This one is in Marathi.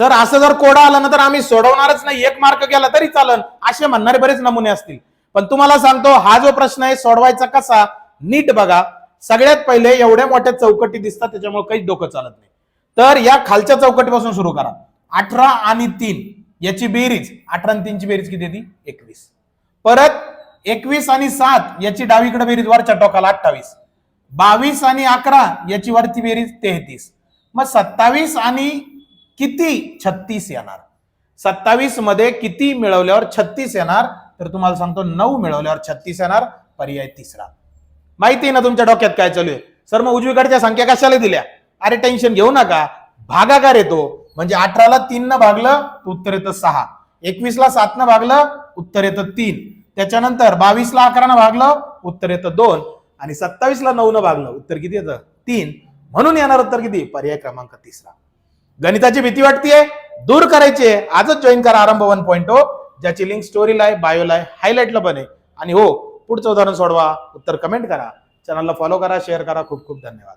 सर असं जर कोडा आला ना तर आम्ही सोडवणारच नाही. एक मार्क गेला तरी चालन. असे म्हणणारे बरेच नमुने असतील. पण तुम्हाला सांगतो हा जो प्रश्न आहे सोडवायचा कसा? नीट बघा. सगळ्यात पहिले एवढ्या मोठ्या चौकटी दिसतात त्याच्यामुळे काही डोकं चालत नाही. तर या खालच्या चौकटीपासून सुरू करा. अठरा आणि तीन याची बेरीज. अठरा आणि तीनची बेरीज किती येते? एकवीस. परत एकवीस आणि सात याची डावीकडे बेरीज वरच्या टोकाला अठ्ठावीस. बावीस आणि अकरा याची वरती बेरीज तेहतीस. मग सत्तावीस आणि किती छत्तीस येणार? सत्तावीसमध्ये किती मिळवल्यावर छत्तीस येणार? तर तुम्हाला सांगतो नऊ मिळवल्यावर छत्तीस येणार पर्याय तिसरा. माहिती आहे ना तुमच्या डोक्यात काय चालू आहे? सर मग उजवीकडच्या संख्या कशाला दिल्या? अरे टेन्शन घेऊ नका. भागाकार येतो. म्हणजे अठराला तीन न भागलं तर उत्तर येतं सहा. एकवीसला सात न भागलं उत्तर येतं तीन. त्याच्यानंतर बावीसला अकरानं भागलं उत्तर येतं दोन. आणि सत्तावीसला नऊ न भागलं उत्तर किती येतं? तीन. म्हणून येणार उत्तर किती? पर्याय क्रमांक तिसरा. गणिताची भीती वाटतेय? दूर करायची आहे आजच जॉईन करा आरंभ वन पॉईंट हो ज्याची लिंक स्टोरीला आहे बायोला आहे हायलाईटला पण आहे आणि हो पुढचं उदाहरण सोडवा उत्तर कमेंट करा. चॅनलला फॉलो करा शेअर करा. खूप खूप धन्यवाद.